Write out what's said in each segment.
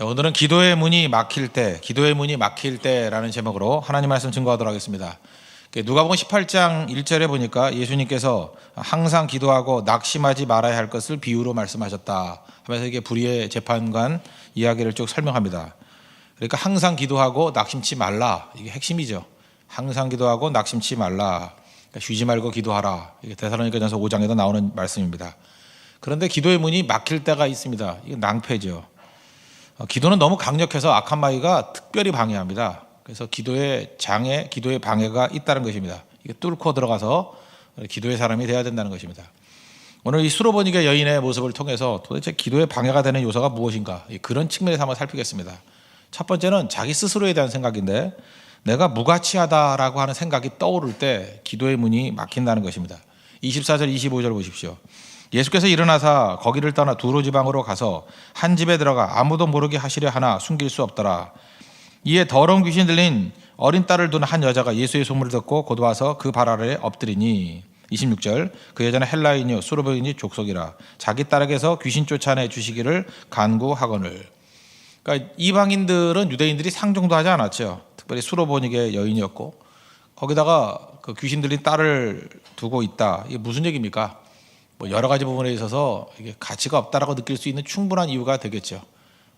오늘은 기도의 문이 막힐 때, 기도의 문이 막힐 때라는 제목으로 하나님 말씀 증거하도록 하겠습니다. 누가복음 18장 1절에 보니까 예수님께서 항상 기도하고 낙심하지 말아야 할 것을 비유로 말씀하셨다 하면서 이게 불의의 재판관 이야기를 쭉 설명합니다. 그러니까 항상 기도하고 낙심치 말라 이게 핵심이죠. 항상 기도하고 낙심치 말라. 그러니까 쉬지 말고 기도하라. 이게 대사로니가전서 5장에도 나오는 말씀입니다. 그런데 기도의 문이 막힐 때가 있습니다. 이게 낭패죠. 어, 기도는 너무 강력해서 악한 마귀가 특별히 방해합니다. 그래서 기도의 장애, 기도의 방해가 있다는 것입니다. 이게 뚫고 들어가서 기도의 사람이 되어야 된다는 것입니다. 오늘 이 수로보니게 여인의 모습을 통해서 도대체 기도의 방해가 되는 요소가 무엇인가 그런 측면에서 한번 살피겠습니다. 첫 번째는 자기 스스로에 대한 생각인데 내가 무가치하다라고 하는 생각이 떠오를 때 기도의 문이 막힌다는 것입니다. 24절 25절 보십시오. 예수께서 일어나사 거기를 떠나 두로 지방으로 가서 한 집에 들어가 아무도 모르게 하시려 하나 숨길 수 없더라. 이에 더러운 귀신 들린 어린 딸을 둔 한 여자가 예수의 소문을 듣고 곧 와서 그 발 아래에 엎드리니 26절 그 여자는 헬라인이요 수르베인이 족속이라 자기 딸에게서 귀신 쫓아내 주시기를 간구하거늘. 그러니까 이방인들은 유대인들이 상종도 하지 않았죠. 특별히 수로보닉의 여인이었고 거기다가 그 귀신 들린 딸을 두고 있다. 이게 무슨 얘기입니까 뭐 여러 가지 부분에 있어서 이게 가치가 없다라고 느낄 수 있는 충분한 이유가 되겠죠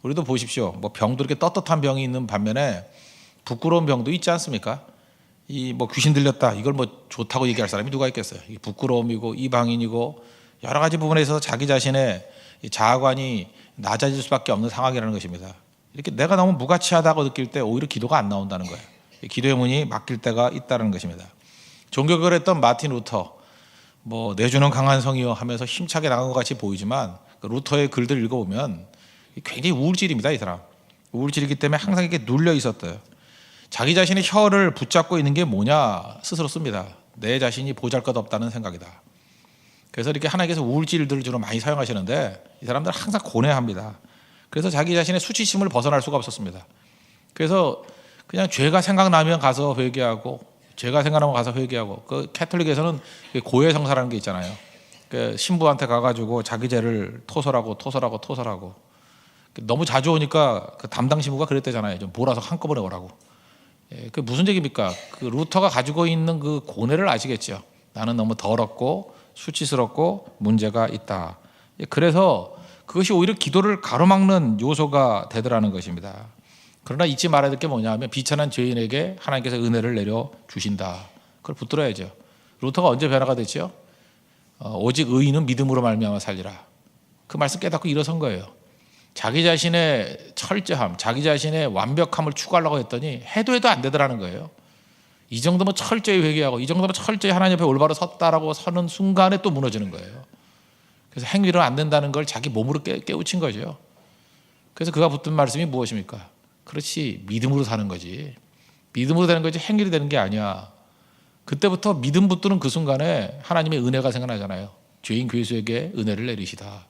우리도 보십시오 뭐 병도 이렇게 떳떳한 병이 있는 반면에 부끄러운 병도 있지 않습니까 이 뭐 귀신 들렸다 이걸 뭐 좋다고 얘기할 사람이 누가 있겠어요? 이 부끄러움이고 이방인이고 여러 가지 부분에 있어서 자기 자신의 이 자아관이 낮아질 수밖에 없는 상황이라는 것입니다. 이렇게 내가 너무 무가치하다고 느낄 때 오히려 기도가 안 나온다는 거예요. 기도의 문이 막힐 때가 있다는 것입니다. 종교를 했던 마틴 루터 뭐 내주는 강한 성이요 하면서 힘차게 나간 것 같이 보이지만 그 루터의 글들 읽어보면 굉장히 우울질입니다 이 사람 우울질이기 때문에 항상 이렇게 눌려 있었대요. 자기 자신의 혀를 붙잡고 있는 게 뭐냐 스스로 씁니다. 내 자신이 보잘것없다는 생각이다. 그래서 이렇게 하나님께서 우울질들을 주로 많이 사용하시는데 이 사람들 은 항상 고뇌합니다. 그래서 자기 자신의 수치심을 벗어날 수가 없었습니다. 그래서 그냥 죄가 생각나면 가서 회개하고 죄가 생각나면 가서 회개하고 그 캐톨릭에서는 고해 성사라는 게 있잖아요. 그 신부한테 가가지고 자기 죄를 토설하고 토설하고 토설하고 너무 자주 오니까 그 담당 신부가 그랬대잖아요. 좀 몰아서 한꺼번에 오라고. 예, 그 무슨 얘기입니까? 그 루터가 가지고 있는 그 고뇌를 아시겠죠. 나는 너무 더럽고 수치스럽고 문제가 있다. 예, 그래서 그것이 오히려 기도를 가로막는 요소가 되더라는 것입니다. 그러나 잊지 말아야 될 게 뭐냐면 비천한 죄인에게 하나님께서 은혜를 내려 주신다. 그걸 붙들어야죠. 루터가 언제 변화가 됐죠? 어, 오직 의인은 믿음으로 말미암아 살리라. 그 말씀 깨닫고 일어선 거예요. 자기 자신의 철저함, 자기 자신의 완벽함을 추구하려고 했더니 해도 해도 안 되더라는 거예요. 이 정도면 철저히 회개하고 이 정도면 철저히 하나님 앞에 올바로 섰다라고 서는 순간에 또 무너지는 거예요. 그래서 행위로 안 된다는 걸 자기 몸으로 깨, 깨우친 거죠. 그래서 그가 붙든 말씀이 무엇입니까? 그렇지 믿음으로 사는 거지. 믿음으로 되는 거지 행위로 되는 게 아니야. 그때부터 믿음 붙드는 그 순간에 하나님의 은혜가 생각나잖아요. 죄인 괴수에게 은혜를 내리시다.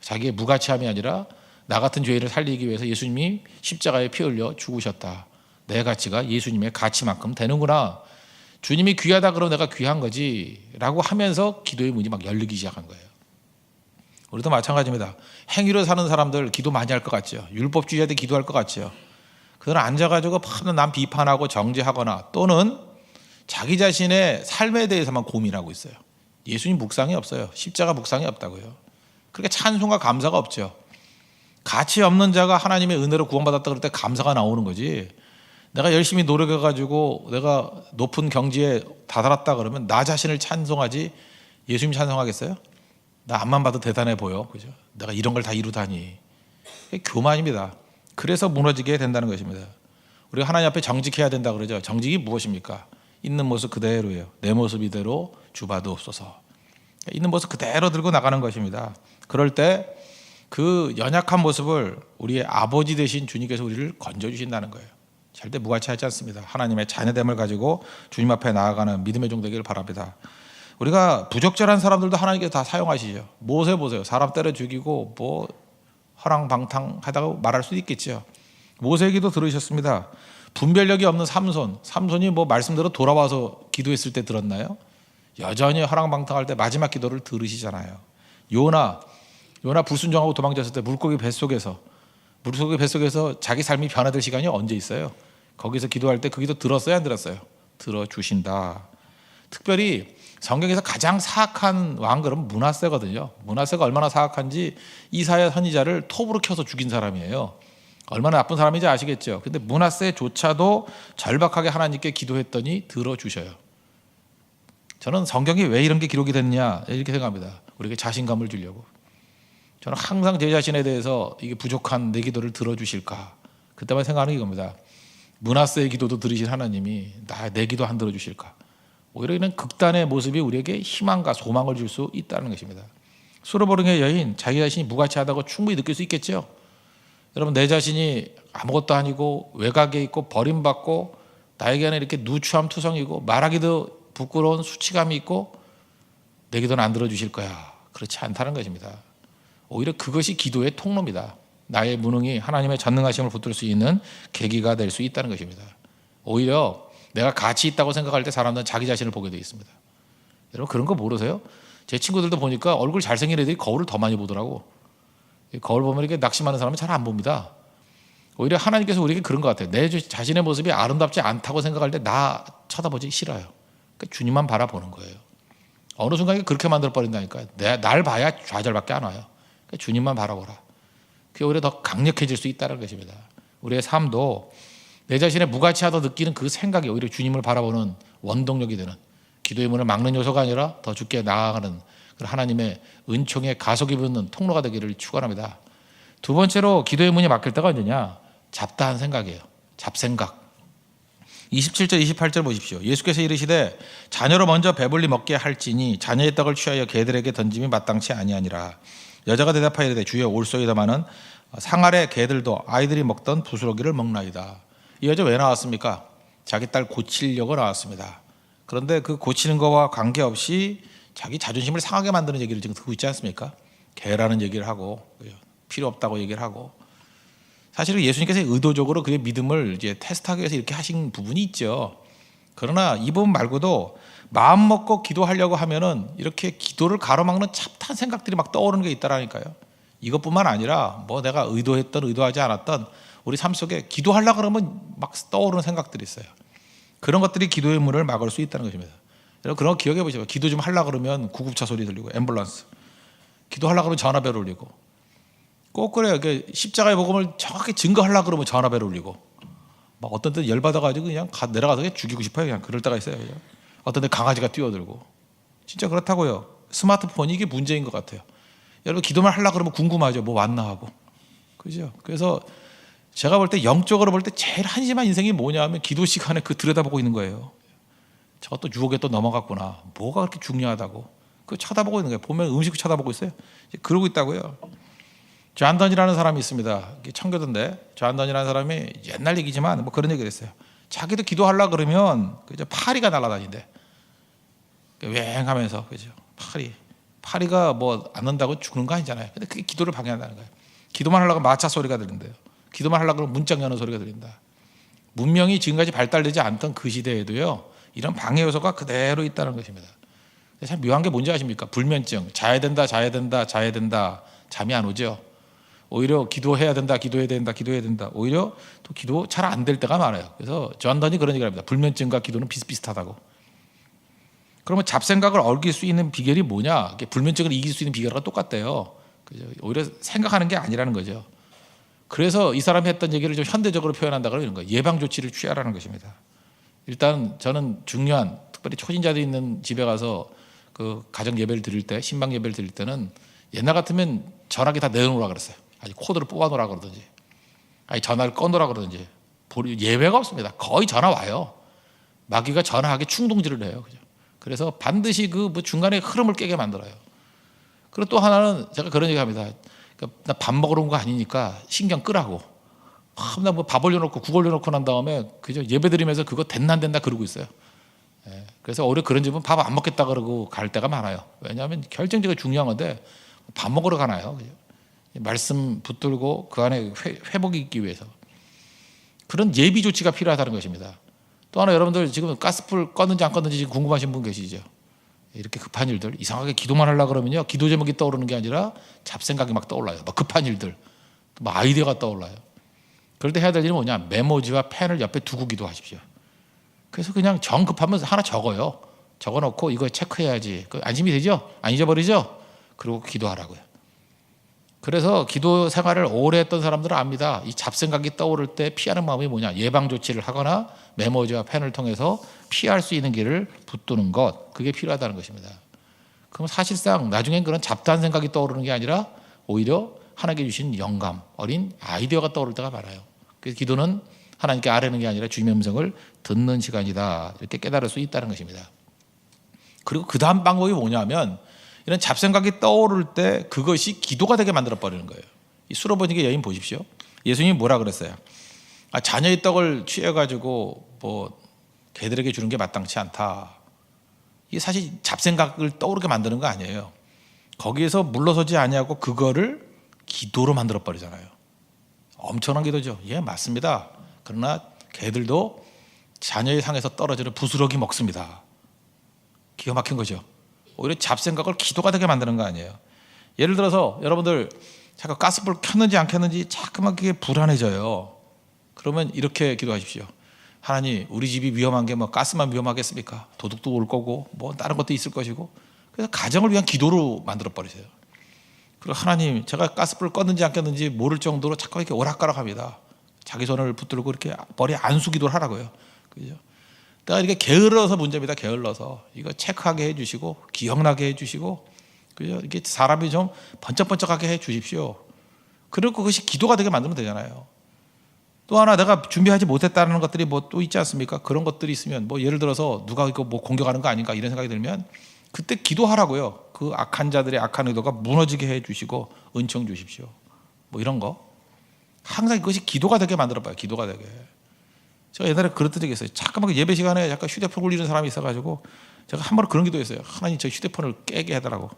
자기의 무가치함이 아니라 나 같은 죄인을 살리기 위해서 예수님이 십자가에 피 흘려 죽으셨다. 내 가치가 예수님의 가치만큼 되는구나. 주님이 귀하다 그러면 내가 귀한 거지. 라고 하면서 기도의 문이 막 열리기 시작한 거예요. 우리도 마찬가지입니다. 행위로 사는 사람들 기도 많이 할 것 같죠. 율법주의자들 기도할 것 같죠. 그들은 앉아가지고 남 비판하고 정죄하거나 또는 자기 자신의 삶에 대해서만 고민하고 있어요. 예수님 묵상이 없어요. 십자가 묵상이 없다고요. 그렇게 찬송과 감사가 없죠. 가치 없는 자가 하나님의 은혜로 구원받았다 그럴 때 감사가 나오는 거지. 내가 열심히 노력해가지고 내가 높은 경지에 다다랐다 그러면 나 자신을 찬송하지 예수님 찬송하겠어요? 나 앞만 봐도 대단해 보여. 그죠? 내가 이런 걸 다 이루다니. 교만입니다. 그래서 무너지게 된다는 것입니다. 우리가 하나님 앞에 정직해야 된다 그러죠. 정직이 무엇입니까? 있는 모습 그대로예요. 내 모습 이대로 주봐도 없어서. 있는 모습 그대로 들고 나가는 것입니다. 그럴 때 그 연약한 모습을 우리의 아버지 되신 주님께서 우리를 건져주신다는 거예요. 절대 무가치하지 않습니다. 하나님의 자녀됨을 가지고 주님 앞에 나아가는 믿음의 종 되기를 바랍니다. 우리가 부적절한 사람들도 하나님께서 다 사용하시죠. 모세 보세요. 사람 때려 죽이고 뭐 허랑방탕 하다가 말할 수도 있겠죠. 모세 얘기도 들으셨습니다. 분별력이 없는 삼손. 삼손이 뭐 말씀대로 돌아와서 기도했을 때 들었나요? 여전히 허랑방탕할 때 마지막 기도를 들으시잖아요. 요나 요나 불순종하고 도망쳤을 때 물고기 뱃속에서 물속의 뱃속에서 자기 삶이 변화될 시간이 언제 있어요? 거기서 기도할 때 그 기도 들었어요, 안 들었어요? 들어 주신다. 특별히 성경에서 가장 사악한 왕그은 문하세거든요. 문하세가 얼마나 사악한지 이사야 선지자를 톱으로 켜서 죽인 사람이에요. 얼마나 나쁜 사람인지 아시겠죠. 근데 문하세조차도 절박하게 하나님께 기도했더니 들어주셔요. 저는 성경에 왜 이런 게 기록이 됐냐 이렇게 생각합니다. 우리에게 자신감을 주려고. 저는 항상 제 자신에 대해서 이게 부족한 내 기도를 들어주실까 그때만 생각하는 이겁니다. 문하세의 기도도 들으신 하나님이 나 내 기도 안 들어주실까? 오히려 이런 극단의 모습이 우리에게 희망과 소망을 줄 수 있다는 것입니다. 수로보릉의 여인 자기 자신이 무가치하다고 충분히 느낄 수 있겠죠. 여러분 내 자신이 아무것도 아니고 외곽에 있고 버림받고 나에게는 이렇게 누추함 투성이고 말하기도 부끄러운 수치감이 있고 내 기도는 안 들어주실 거야. 그렇지 않다는 것입니다. 오히려 그것이 기도의 통로입니다. 나의 무능이 하나님의 전능하심을 붙들 수 있는 계기가 될 수 있다는 것입니다. 오히려 내가 가치 있다고 생각할 때 사람들은 자기 자신을 보게 되어 있습니다. 여러분 그런 거 모르세요? 제 친구들도 보니까 얼굴 잘생긴 애들이 거울을 더 많이 보더라고. 거울 보면 이렇게 낙심하는 사람은 잘 안 봅니다. 오히려 하나님께서 우리에게 그런 것 같아요. 내 자신의 모습이 아름답지 않다고 생각할 때 나 쳐다보지 싫어요. 그러니까 주님만 바라보는 거예요. 어느 순간에 그렇게 만들어 버린다니까요. 내, 날 봐야 좌절밖에 안 와요. 그러니까 주님만 바라보라. 그게 오히려 더 강력해질 수 있다는 것입니다. 우리의 삶도 내 자신의 무가치하다 느끼는 그 생각이 오히려 주님을 바라보는 원동력이 되는 기도의 문을 막는 요소가 아니라 더 죽게 나아가는 하나님의 은총의 가속이 붙는 통로가 되기를 축원합니다. 두 번째로 기도의 문이 막힐 때가 언제냐? 잡다한 생각이에요. 잡생각. 27절 28절 보십시오. 예수께서 이르시되 자녀로 먼저 배불리 먹게 할지니 자녀의 떡을 취하여 개들에게 던짐이 마땅치 아니하니라. 여자가 대답하여 이르되 주여 올소이다마는 상아래 개들도 아이들이 먹던 부스러기를 먹나이다. 이 여자 왜 나왔습니까? 자기 딸 고치려고 나왔습니다. 그런데 그 고치는 거와 관계없이 자기 자존심을 상하게 만드는 얘기를 지금 듣고 있지 않습니까? 개라는 얘기를 하고 필요 없다고 얘기를 하고 사실은 예수님께서 의도적으로 그의 믿음을 이제 테스트하기 위해서 이렇게 하신 부분이 있죠. 그러나 이 부분 말고도 마음 먹고 기도하려고 하면은 이렇게 기도를 가로막는 잡다한 생각들이 막 떠오르는 게 있다라니까요. 이것뿐만 아니라 뭐 내가 의도했던 의도하지 않았던 우리 삶 속에 기도하려 그러면 막 떠오르는 생각들이 있어요. 그런 것들이 기도의 문을 막을 수 있다는 것입니다. 여러분 그런 거 기억해 보시죠. 기도 좀 하려 그러면 구급차 소리 들리고 앰뷸런스. 기도하려 그러면 전화벨 울리고. 꼭 그래요. 그 십자가의 복음을 정확히 증거하려 그러면 전화벨 울리고. 막 어떤 때 열받아 가지고 그냥 가, 내려가서 그냥 죽이고 싶어요. 그냥 그럴 때가 있어요. 그냥. 어떤 때 강아지가 뛰어들고. 진짜 그렇다고요. 스마트폰이 이게 문제인 것 같아요. 여러분 기도만 하려 그러면 궁금하죠. 뭐 왔나 하고. 그죠? 그래서 제가 볼 때 영적으로 볼 때 제일 한심한 인생이 뭐냐 하면 기도 시간에 그 들여다보고 있는 거예요. 저것도 유혹에 또 넘어갔구나. 뭐가 그렇게 중요하다고. 그 쳐다보고 있는 거예요. 보면 음식 쳐다보고 있어요. 그러고 있다고요. 존던이라는 사람이 있습니다. 청교도인데 존던이라는 사람이 옛날 얘기지만 뭐 그런 얘기를 했어요. 자기도 기도하려 그러면 그죠 파리가 날아다닌대. 왱하면서 그죠 파리. 파리가 뭐 안는다고 죽는 거 아니잖아요. 근데 그게 기도를 방해한다는 거예요. 기도만 하려고 마차 소리가 들린대요. 기도만 하려고 그러면 문짝 여는 소리가 들린다. 문명이 지금까지 발달되지 않던 그 시대에도요. 이런 방해 요소가 그대로 있다는 것입니다. 참 묘한 게 뭔지 아십니까? 불면증. 자야 된다, 자야 된다, 자야 된다. 잠이 안 오죠. 오히려 기도해야 된다, 기도해야 된다, 기도해야 된다. 오히려 또 기도 잘 안 될 때가 많아요. 그래서 존던이 그런 얘기를 합니다. 불면증과 기도는 비슷비슷하다고. 그러면 잡생각을 얽힐 수 있는 비결이 뭐냐? 불면증을 이길 수 있는 비결과 똑같대요. 그죠? 오히려 생각하는 게 아니라는 거죠. 그래서 이 사람이 했던 얘기를 좀 현대적으로 표현한다 그러면 이런 거예요. 예방 조치를 취하라는 것입니다. 일단 저는 중요한 특별히 초진자들이 있는 집에 가서 그 가정 예배를 드릴 때 신방 예배를 드릴 때는 옛날 같으면 전화기 다 내놓으라 그랬어요. 아니 코드를 뽑아놓으라 그러든지 아니 전화를 꺼놓으라 그러든지 예외가 없습니다. 거의 전화 와요. 마귀가 전화하게 충동질을 해요. 그죠? 그래서 반드시 그 뭐 중간에 흐름을 깨게 만들어요. 그리고 또 하나는 제가 그런 얘기합니다. 그러니까 나밥 먹으러 온 거 아니니까 신경 끄라고. 나뭐 밥 올려놓고 국 올려놓고 난 다음에 그죠 예배드리면서 그거 됐나 안 됐나 그러고 있어요. 예, 그래서 오히려 그런 집은 밥 안 먹겠다 그러고 갈 때가 많아요. 왜냐하면 결정적으로 중요한 건데 밥 먹으러 가나요? 그죠? 말씀 붙들고 그 안에 회, 복이 있기 위해서 그런 예비 조치가 필요하다는 것입니다. 또 하나 여러분들 지금 가스불 껐는지 안 껐는지 궁금하신 분 계시죠? 이렇게 급한 일들 이상하게 기도만 하려 그러면요 기도 제목이 떠오르는 게 아니라 잡생각이 막 떠올라요. 막 급한 일들 뭐 아이디어가 떠올라요. 그럴 때 해야 될 일이 뭐냐? 메모지와 펜을 옆에 두고 기도하십시오. 그래서 그냥 정 급하면 하나 적어요. 적어놓고 이거 체크해야지. 그 안심이 되죠? 안 잊어버리죠? 그리고 기도하라고요. 그래서 기도 생활을 오래 했던 사람들은 압니다. 이 잡생각이 떠오를 때 피하는 마음이 뭐냐? 예방 조치를 하거나 메모지와 펜을 통해서 피할 수 있는 길을 붙드는 것. 그게 필요하다는 것입니다. 그럼 사실상 나중엔 그런 잡다한 생각이 떠오르는 게 아니라 오히려 하나님께 주신 영감, 어린 아이디어가 떠오를 때가 많아요. 그래서 기도는 하나님께 아뢰는 게 아니라 주님의 음성을 듣는 시간이다. 이렇게 깨달을 수 있다는 것입니다. 그리고 그 다음 방법이 뭐냐면 이런 잡생각이 떠오를 때 그것이 기도가 되게 만들어 버리는 거예요. 이 수로버니게 여인 보십시오. 예수님이 뭐라 그랬어요? 아, 자녀의 떡을 취해가지고 뭐 개들에게 주는 게 마땅치 않다. 이게 사실 잡생각을 떠오르게 만드는 거 아니에요. 거기에서 물러서지 아니하고 그거를 기도로 만들어 버리잖아요. 엄청난 기도죠. 예, 맞습니다. 그러나 개들도 자녀의 상에서 떨어지는 부스러기 먹습니다. 기가 막힌 거죠. 오히려 잡생각을 기도가 되게 만드는 거 아니에요. 예를 들어서 여러분들 잠깐 가스불 켰는지 안 켰는지 자꾸만 그게 불안해져요. 그러면 이렇게 기도하십시오. 하나님, 우리 집이 위험한 게 뭐 가스만 위험하겠습니까? 도둑도 올 거고 뭐 다른 것도 있을 것이고 그래서 가정을 위한 기도로 만들어 버리세요. 그리고 하나님, 제가 가스불 껐는지 안 켰는지 모를 정도로 자꾸 이렇게 오락가락합니다. 자기 손을 붙들고 이렇게 머리 안수기도를 하라고요. 그죠? 이렇게 게을러서 문제입니다. 게을러서 이거 체크하게 해주시고 기억나게 해주시고 그죠? 이렇게 사람이 좀 번쩍번쩍하게 해주십시오. 그리고 그것이 기도가 되게 만들면 되잖아요. 또 하나 내가 준비하지 못했다는 것들이 뭐 또 있지 않습니까? 그런 것들이 있으면 뭐 예를 들어서 누가 이거 뭐 공격하는 거 아닌가 이런 생각이 들면 그때 기도하라고요. 그 악한 자들의 악한 의도가 무너지게 해주시고 은총 주십시오. 뭐 이런 거 항상 그것이 기도가 되게 만들어 봐요. 기도가 되게. 제가 옛날에 그랬던 적이 있어요. 잠깐만 예배 시간에 약간 휴대폰 굴리는 사람이 있어가지고 제가 한 번 그런 기도했어요. 하나님 저 휴대폰을 깨게 해달라고.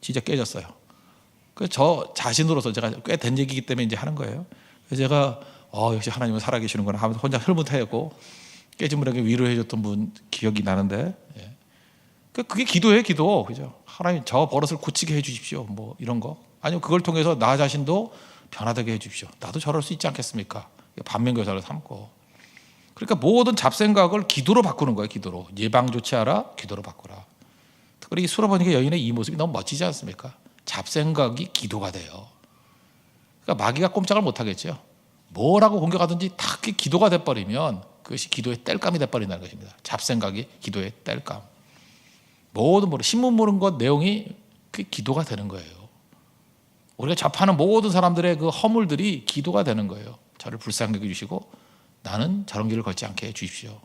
진짜 깨졌어요. 그래서 저 자신으로서 제가 꽤 된 얘기이기 때문에 이제 하는 거예요. 그래서 제가 어 역시 하나님은 살아계시는구나 하면서 혼자 흐뭇해했고 깨진 분에게 위로해 줬던 분 기억이 나는데 예. 그게 기도예요, 기도. 그죠? 하나님 저 버릇을 고치게 해 주십시오. 뭐 이런 거. 아니면 그걸 통해서 나 자신도 변화되게 해 주십시오. 나도 저럴 수 있지 않겠습니까? 반면교사를 삼고. 그러니까 모든 잡생각을 기도로 바꾸는 거예요. 기도로 예방 조치하라, 기도로 바꾸라. 특별히 수로보니까 여인의 이 모습이 너무 멋지지 않습니까? 잡생각이 기도가 돼요. 그러니까 마귀가 꼼짝을 못 하겠죠. 뭐라고 공격하든지 다 기도가 돼 버리면 그것이 기도의 땔감이 돼 버린다는 것입니다. 잡생각이 기도의 땔감. 모든 뭐 신문 보는 것 내용이 그 기도가 되는 거예요. 우리가 접하는 모든 사람들의 그 허물들이 기도가 되는 거예요. 저를 불쌍하게 주시고 나는 저런 길을 걷지 않게 해 주십시오.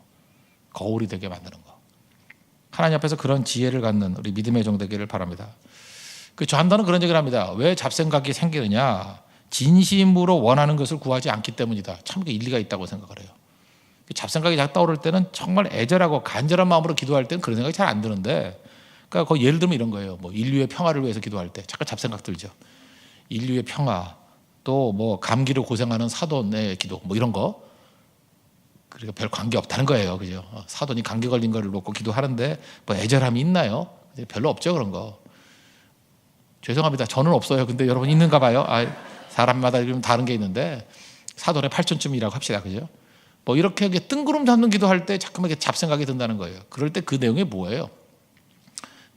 거울이 되게 만드는 거. 하나님 앞에서 그런 지혜를 갖는 우리 믿음의 종 되기를 바랍니다. 그 조한단은 그런 얘기를 합니다. 왜 잡생각이 생기느냐? 진심으로 원하는 것을 구하지 않기 때문이다. 참 일리가 있다고 생각을 해요. 그 잡생각이 잘 떠오를 때는 정말 애절하고 간절한 마음으로 기도할 때는 그런 생각이 잘 안 드는데, 그러니까 그 예를 들면 이런 거예요. 뭐 인류의 평화를 위해서 기도할 때 잠깐 잡생각 들죠. 인류의 평화, 또 뭐 감기로 고생하는 사돈의 기도, 뭐 이런 거. 그러니까 별 관계 없다는 거예요. 그죠? 어, 사돈이 감기 걸린 거를 놓고 기도하는데 뭐 애절함이 있나요? 별로 없죠, 그런 거. 죄송합니다. 저는 없어요. 근데 여러분 있는가 봐요. 아, 사람마다 좀 다른 게 있는데 사돈의 8천쯤이라고 합시다. 그죠? 뭐 이렇게 뜬구름 잡는 기도할 때 자꾸만 이렇게 잡생각이 든다는 거예요. 그럴 때 그 내용이 뭐예요?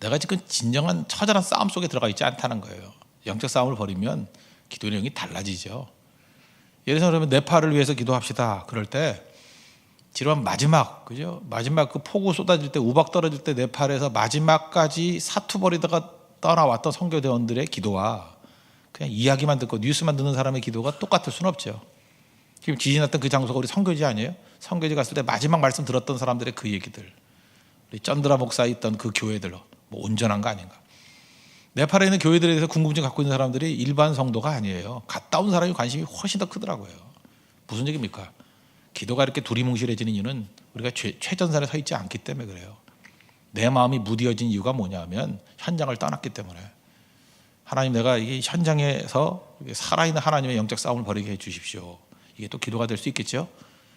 내가 지금 진정한 처절한 싸움 속에 들어가 있지 않다는 거예요. 영적 싸움을 벌이면 기도 내용이 달라지죠. 예를 들어서 그러면 네팔을 위해서 기도합시다. 그럴 때 지루한 마지막 그죠? 마지막 그 폭우 쏟아질 때 우박 떨어질 때 네팔에서 마지막까지 사투 벌이다가 떠나왔던 선교대원들의 기도와 그냥 이야기만 듣고 뉴스만 듣는 사람의 기도가 똑같을 수는 없죠. 지금 지진 났던 그 장소가 우리 선교지 아니에요? 선교지 갔을 때 마지막 말씀 들었던 사람들의 그 얘기들, 우리 쩐드라 목사에 있던 그 교회들, 뭐 온전한 거 아닌가? 네팔에 있는 교회들에 대해서 궁금증 갖고 있는 사람들이 일반 성도가 아니에요. 갔다 온 사람이 관심이 훨씬 더 크더라고요. 무슨 얘기입니까? 기도가 이렇게 두리뭉실해지는 이유는 우리가 최, 최전선에 서 있지 않기 때문에 그래요. 내 마음이 무디어진 이유가 뭐냐면 현장을 떠났기 때문에 하나님 내가 이 현장에서 살아있는 하나님의 영적 싸움을 벌이게 해 주십시오. 이게 또 기도가 될 수 있겠죠.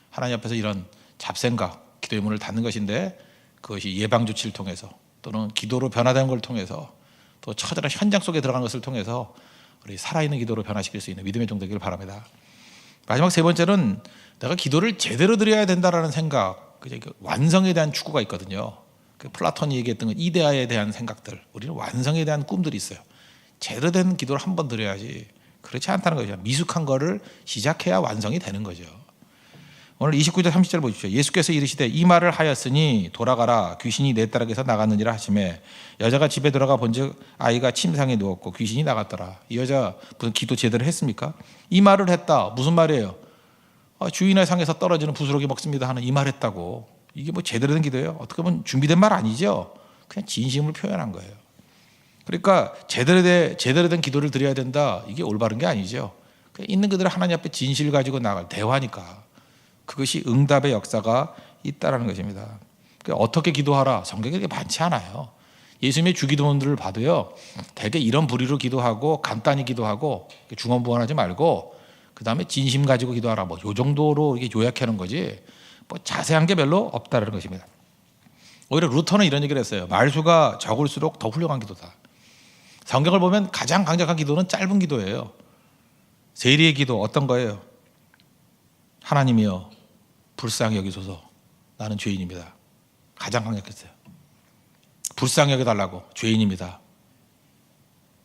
하나님 앞에서 이런 잡생각, 기도의 문을 닫는 것인데 그것이 예방 조치를 통해서 또는 기도로 변화되는 걸 통해서 또 처절한 현장 속에 들어간 것을 통해서 우리 살아있는 기도로 변화시킬 수 있는 믿음의 종 되기를 바랍니다. 마지막 세 번째는 내가 기도를 제대로 드려야 된다라는 생각, 완성에 대한 추구가 있거든요. 그 플라톤이 얘기했던 그 이데아에 대한 생각들, 우리는 완성에 대한 꿈들이 있어요. 제대로 된 기도를 한 번 드려야지 그렇지 않다는 거죠. 미숙한 거를 시작해야 완성이 되는 거죠. 오늘 29절 30절 보십시오. 예수께서 이르시되 이 말을 하였으니 돌아가라 귀신이 내 딸에게서 나갔느니라 하심에 여자가 집에 들어가 본즉 아이가 침상에 누웠고 귀신이 나갔더라. 이 여자 무슨 기도 제대로 했습니까? 이 말을 했다. 무슨 말이에요? 아, 주인의 상에서 떨어지는 부스러기 먹습니다 하는 이 말했다고. 이게 뭐 제대로 된 기도예요? 어떻게 보면 준비된 말 아니죠. 그냥 진심을 표현한 거예요. 그러니까 제대로 된 제대로 된 기도를 드려야 된다. 이게 올바른 게 아니죠. 있는 그대로 하나님 앞에 진실 가지고 나갈 대화니까. 그것이 응답의 역사가 있다라는 것입니다. 그러니까 어떻게 기도하라? 성경에 그렇게 많지 않아요. 예수님의 주기도문들을 봐도요. 대개 이런 부류로 기도하고 간단히 기도하고 중언부언하지 말고 그 다음에 진심 가지고 기도하라. 뭐 요 정도로 이게 요약해 놓은 거지. 뭐 자세한 게 별로 없다는 것입니다. 오히려 루터는 이런 얘기를 했어요. 말수가 적을수록 더 훌륭한 기도다. 성경을 보면 가장 강력한 기도는 짧은 기도예요. 세리의 기도 어떤 거예요? 하나님이여 불쌍히 여기소서 나는 죄인입니다. 가장 강력했어요. 불쌍히 여겨달라고 죄인입니다.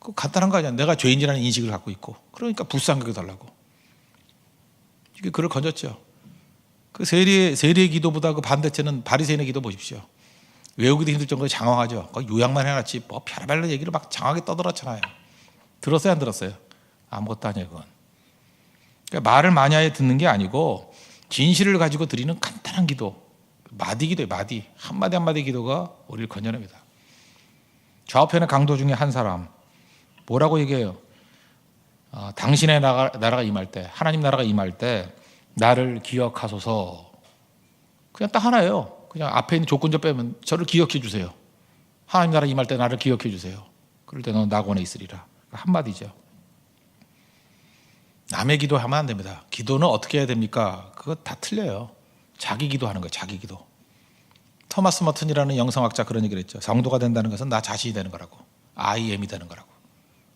그 간단한 거 아니야. 내가 죄인이라는 인식을 갖고 있고 그러니까 불쌍히 여겨달라고. 그를 건졌죠. 그 세리의 세리의 기도보다 그 반대체는 바리새인의 기도 보십시오. 외우기도 힘들 정도로 장황하죠. 거의 요약만 해놨지 뭐 별의별 얘기를 막 장하게 떠들었잖아요. 들었어요, 안 들었어요? 아무것도 아니에요, 그건. 그러니까 말을 하여 듣는 게 아니고 진실을 가지고 드리는 간단한 기도, 마디 기도예요, 마디. 한마디 한마디 기도가 우리를 건져냅니다. 좌우편의 강도 중에 한 사람 뭐라고 얘기해요? 어, 당신의 나라, 나라가 임할 때, 하나님 나라가 임할 때 나를 기억하소서. 그냥 딱 하나예요. 그냥 앞에 있는 조건적 빼면 저를 기억해 주세요. 하나님 나라 임할 때 나를 기억해 주세요. 그럴 때 너는 낙원에 있으리라. 한마디죠. 남의 기도하면 안 됩니다. 기도는 어떻게 해야 됩니까? 그거 다 틀려요. 자기 기도하는 거예요. 자기 기도. 토마스 머튼이라는 영성학자 그런 얘기를 했죠. 성도가 된다는 것은 나 자신이 되는 거라고. I am이 되는 거라고.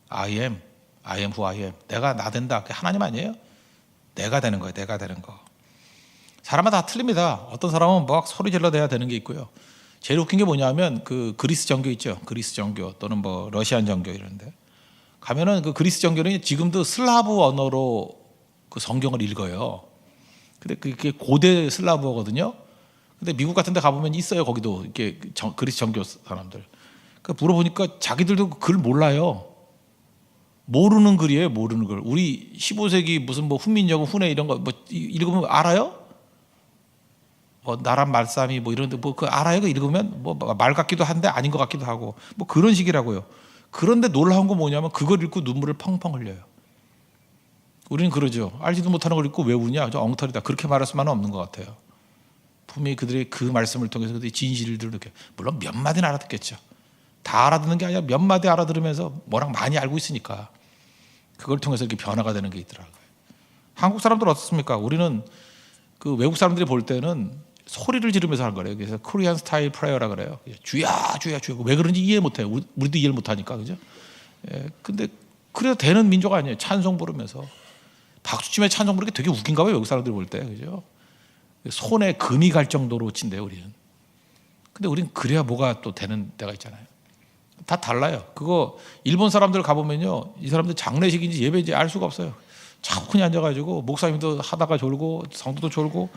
I am. I am who I am. 내가 나 된다. 그게 하나님 아니에요? 내가 되는 거예요. 내가 되는 거. 사람마다 다 틀립니다. 어떤 사람은 막 소리 질러 대야 되는 게 있고요. 제일 웃긴 게 뭐냐면 그 그리스 정교 있죠. 그리스 정교 또는 뭐 러시안 정교 이런데 가면은 그 그리스 정교는 지금도 슬라브 언어로 그 성경을 읽어요. 근데 그게 고대 슬라브어거든요. 근데 미국 같은 데 가보면 있어요. 거기도 이렇게 정, 그리스 정교 사람들. 그 물어보니까 자기들도 그글 몰라요. 모르는 글이에요. 모르는 글. 우리 15세기 무슨 뭐 훈민정음 훈회 이런 거 뭐 읽으면 알아요? 뭐 나란 말싸미 뭐 이런데 뭐 그 알아요? 그 읽으면 뭐 말 같기도 한데 아닌 것 같기도 하고 뭐 그런 식이라고요. 그런데 놀라운 건 뭐냐면 그걸 읽고 눈물을 펑펑 흘려요. 우리는 그러죠. 알지도 못하는 걸 읽고 왜 우냐? 저 엉터리다. 그렇게 말할 수만은 없는 것 같아요. 분명히 그들의 그 말씀을 통해서 그들의 진실을 이렇게 물론 몇 마디는 알아듣겠죠. 다 알아듣는 게 아니라 몇 마디 알아들으면서 뭐랑 많이 알고 있으니까 그걸 통해서 이렇게 변화가 되는 게 있더라고요. 한국 사람들 어떻습니까? 우리는 그 외국 사람들이 볼 때는 소리를 지르면서 하는 거래요. 그래서 코리안 스타일 프레어라 그래요. 주야 주야 주야. 왜 그런지 이해 못해. 요 우리도 이해를 못하니까 그죠? 예, 근데 그래도 되는 민족 아니에요. 찬송 부르면서 박수치며 찬송 부르는 게 되게 웃긴가 봐요. 외국 사람들이 볼 때 그죠? 손에 금이 갈 정도로 친대요 우리는. 근데 우리는 그래야 뭐가 또 되는 때가 있잖아요. 다 달라요. 그거 일본 사람들 가보면요, 이 사람들 장례식인지 예배인지 알 수가 없어요. 차분히 앉아가지고 목사님도 하다가 졸고 성도도 졸고.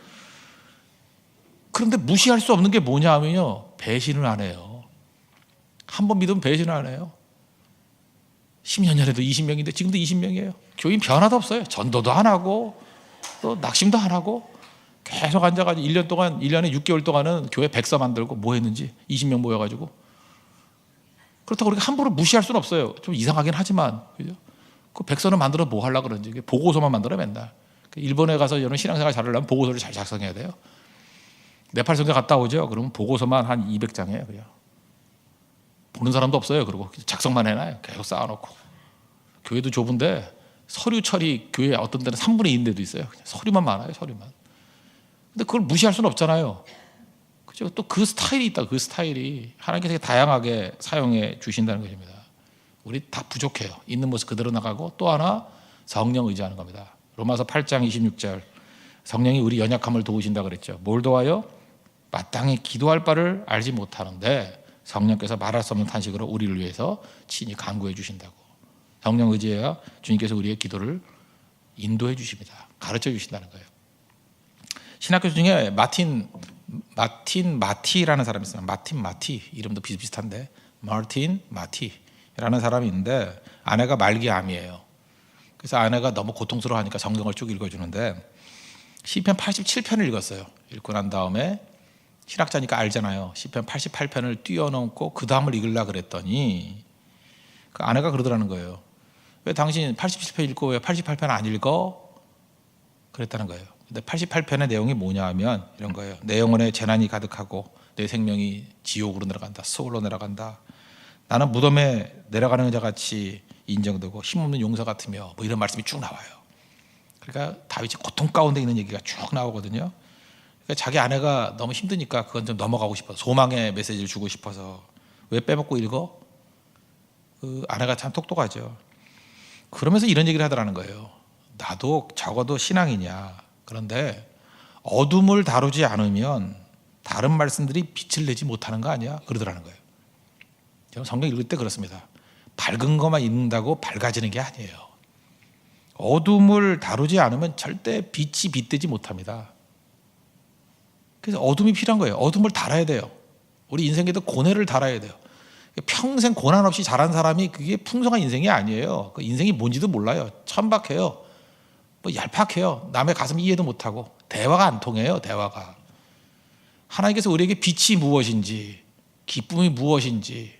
그런데 무시할 수 없는 게 뭐냐 하면요, 배신을 안 해요. 한 번 믿으면 배신을 안 해요. 10년 전에도 20명인데 지금도 20명이에요. 교인 변화도 없어요. 전도도 안 하고 또 낙심도 안 하고 계속 앉아가지고 1년 동안 1년에 6개월 동안은 교회 백서 만들고 뭐 했는지 20명 모여가지고 그렇다고 우리가 함부로 무시할 수는 없어요. 좀 이상하긴 하지만 그죠? 그 백서는 만들어 뭐 하려 그런지 보고서만 만들어 맨날. 그 일본에 가서 이런 신앙생활 잘하려면 보고서를 잘 작성해야 돼요. 네팔 성교 갔다 오죠. 그러면 보고서만 한 200장이에요. 그냥 보는 사람도 없어요. 그리고 작성만 해놔요. 계속 쌓아놓고 교회도 좁은데 서류 처리 교회 어떤 데는 3분의 2인데도 있어요. 서류만 많아요. 서류만. 근데 그걸 무시할 수는 없잖아요. 그죠? 또 그 스타일이 있다. 그 스타일이 하나님께서 다양하게 사용해 주신다는 것입니다. 우리 다 부족해요. 있는 모습 그대로 나가고 또 하나 성령 의지하는 겁니다. 로마서 8장 26절 성령이 우리 연약함을 도우신다 그랬죠. 뭘 도와요? 마땅히 기도할 바를 알지 못하는데 성령께서 말할 수 없는 탄식으로 우리를 위해서 친히 간구해 주신다고. 성령 의지해야 주님께서 우리의 기도를 인도해 주십니다. 가르쳐 주신다는 거예요. 신학교 중에 마틴 마틴 마티라는 사람이 있어요. 마틴 마티 이름도 비슷비슷한데 마틴 마티라는 사람이 있는데 아내가 말기암이에요. 그래서 아내가 너무 고통스러워하니까 성경을 쭉 읽어주는데 시편 87편을 읽었어요. 읽고 난 다음에 신학자니까 알잖아요. 시편 88편을 뛰어넘고 그 다음을 읽으려 그랬더니 그 아내가 그러더라는 거예요. 왜 당신 87편 읽고 왜 88편 안 읽어? 그랬다는 거예요. 근데 88편의 내용이 뭐냐 하면 이런 거예요. 내 영혼에 재난이 가득하고 내 생명이 지옥으로 내려간다. 소울로 내려간다. 나는 무덤에 내려가는 자 같이 인정되고 힘없는 용사 같으며 뭐 이런 말씀이 쭉 나와요. 그러니까 다윗이 고통 가운데 있는 얘기가 쭉 나오거든요. 그러니까 자기 아내가 너무 힘드니까 그건 좀 넘어가고 싶어서 소망의 메시지를 주고 싶어서 왜 빼먹고 읽어? 그 아내가 참 똑똑하죠. 그러면서 이런 얘기를 하더라는 거예요. 나도 적어도 신앙이냐. 그런데 어둠을 다루지 않으면 다른 말씀들이 빛을 내지 못하는 거 아니야? 그러더라는 거예요. 저는 성경 읽을 때 그렇습니다. 밝은 것만 읽는다고 밝아지는 게 아니에요. 어둠을 다루지 않으면 절대 빛이 빛되지 못합니다. 그래서 어둠이 필요한 거예요. 어둠을 달아야 돼요. 우리 인생에도 고뇌를 달아야 돼요. 평생 고난 없이 자란 사람이 그게 풍성한 인생이 아니에요. 그 인생이 뭔지도 몰라요. 천박해요. 뭐 얄팍해요. 남의 가슴 이해도 못하고 대화가 안 통해요. 대화가 하나님께서 우리에게 빛이 무엇인지 기쁨이 무엇인지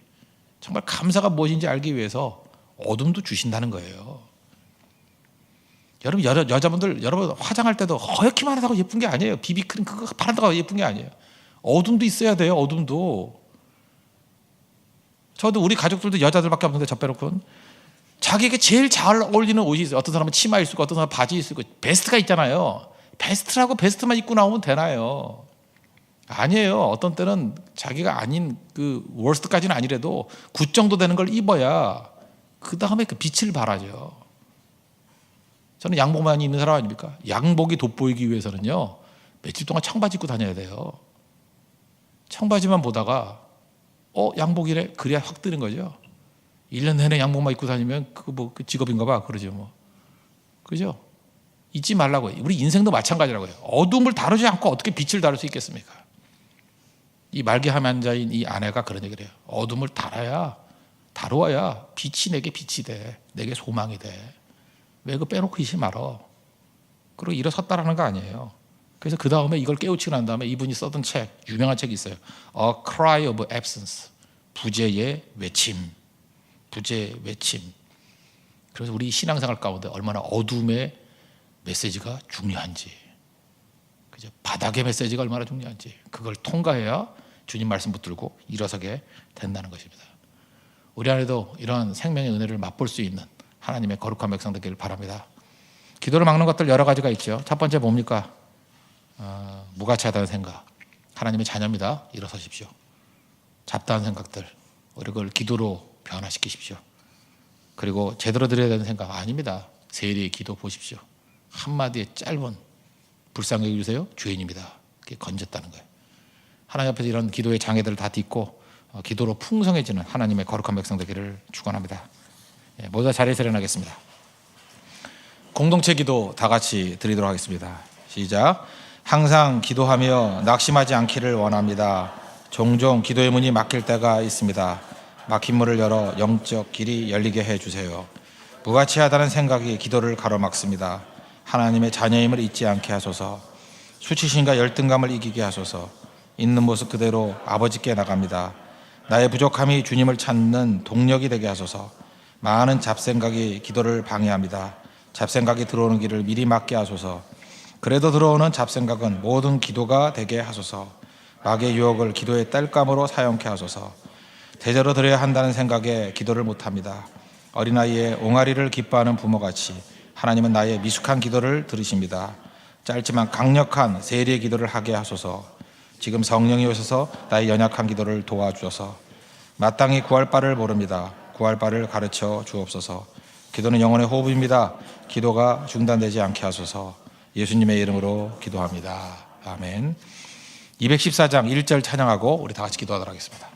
정말 감사가 무엇인지 알기 위해서 어둠도 주신다는 거예요. 여러분 여, 여자분들 여러분 화장할 때도 허옇기만 하다고 예쁜 게 아니에요. 비비크림 그거 바른다고 예쁜 게 아니에요. 어둠도 있어야 돼요. 어둠도. 저도 우리 가족들도 여자들밖에 없는데 저 빼놓고는 자기에게 제일 잘 어울리는 옷이 있어요. 어떤 사람은 치마 입고 어떤 사람은 바지 입고 베스트가 있잖아요. 베스트라고 베스트만 입고 나오면 되나요? 아니에요. 어떤 때는 자기가 아닌 그 월스트까지는 아니래도 굿 정도 되는 걸 입어야 그 다음에 그 빛을 발하죠. 저는 양복만 입는 사람 아닙니까? 양복이 돋보이기 위해서는요 며칠 동안 청바지 입고 다녀야 돼요. 청바지만 보다가 어 양복이래 그래야 확 뜨는 거죠. 1년 내내 양복만 입고 다니면 그거 뭐그 직업인가 봐 그러죠 뭐. 그죠? 잊지 말라고요. 우리 인생도 마찬가지라고요. 어둠을 다루지 않고 어떻게 빛을 다룰 수 있겠습니까? 이 말기하면자인 이 아내가 그런 얘기를 해요. 어둠을 달아야 다루어야 빛이 내게 빛이 돼. 내게 소망이 돼. 왜 그 빼놓고 있지 말어. 그리고 일어섰다라는 거 아니에요. 그래서 그 다음에 이걸 깨우치고 난 다음에 이분이 써둔 책, 유명한 책이 있어요. A Cry of Absence. 부재의 외침. 부재의 외침. 그래서 우리 신앙생활 가운데 얼마나 어둠의 메시지가 중요한지. 그죠? 바닥의 메시지가 얼마나 중요한지. 그걸 통과해야 주님 말씀 붙들고 일어서게 된다는 것입니다. 우리 안에도 이러한 생명의 은혜를 맛볼 수 있는 하나님의 거룩한 백성 되기를 바랍니다. 기도를 막는 것들 여러 가지가 있죠. 첫 번째 뭡니까? 어, 무가치하다는 생각. 하나님의 자녀입니다. 일어서십시오. 잡다한 생각들. 우리 그걸 기도로 변화시키십시오. 그리고 제대로 드려야 되는 생각 아닙니다. 세리의 기도 보십시오. 한마디의 짧은 불쌍히 여기주세요. 죄인입니다. 그게 건졌다는 거예요. 하나님 앞에서 이런 기도의 장애들을 다 딛고 어, 기도로 풍성해지는 하나님의 거룩한 백성 되기를 축원합니다. 예, 모두 다 자리에서 일어나겠습니다. 공동체 기도 다 같이 드리도록 하겠습니다. 시작. 항상 기도하며 낙심하지 않기를 원합니다. 종종 기도의 문이 막힐 때가 있습니다. 막힌 문을 열어 영적 길이 열리게 해 주세요. 무가치하다는 생각이 기도를 가로막습니다. 하나님의 자녀임을 잊지 않게 하소서. 수치심과 열등감을 이기게 하소서. 있는 모습 그대로 아버지께 나갑니다. 나의 부족함이 주님을 찾는 동력이 되게 하소서. 많은 잡생각이 기도를 방해합니다. 잡생각이 들어오는 길을 미리 막게 하소서. 그래도 들어오는 잡생각은 모든 기도가 되게 하소서. 마귀의 유혹을 기도의 땔감으로 사용케 하소서. 대대로 드려야 한다는 생각에 기도를 못합니다. 어린아이의 옹알이를 기뻐하는 부모같이 하나님은 나의 미숙한 기도를 들으십니다. 짧지만 강력한 세리의 기도를 하게 하소서. 지금 성령이 오셔서 나의 연약한 기도를 도와주셔서 마땅히 구할 바를 모릅니다. 구할 바를 가르쳐 주옵소서. 기도는 영혼의 호흡입니다. 기도가 중단되지 않게 하소서. 예수님의 이름으로 기도합니다. 아멘. 214장 1절 찬양하고 우리 다 같이 기도하도록 하겠습니다.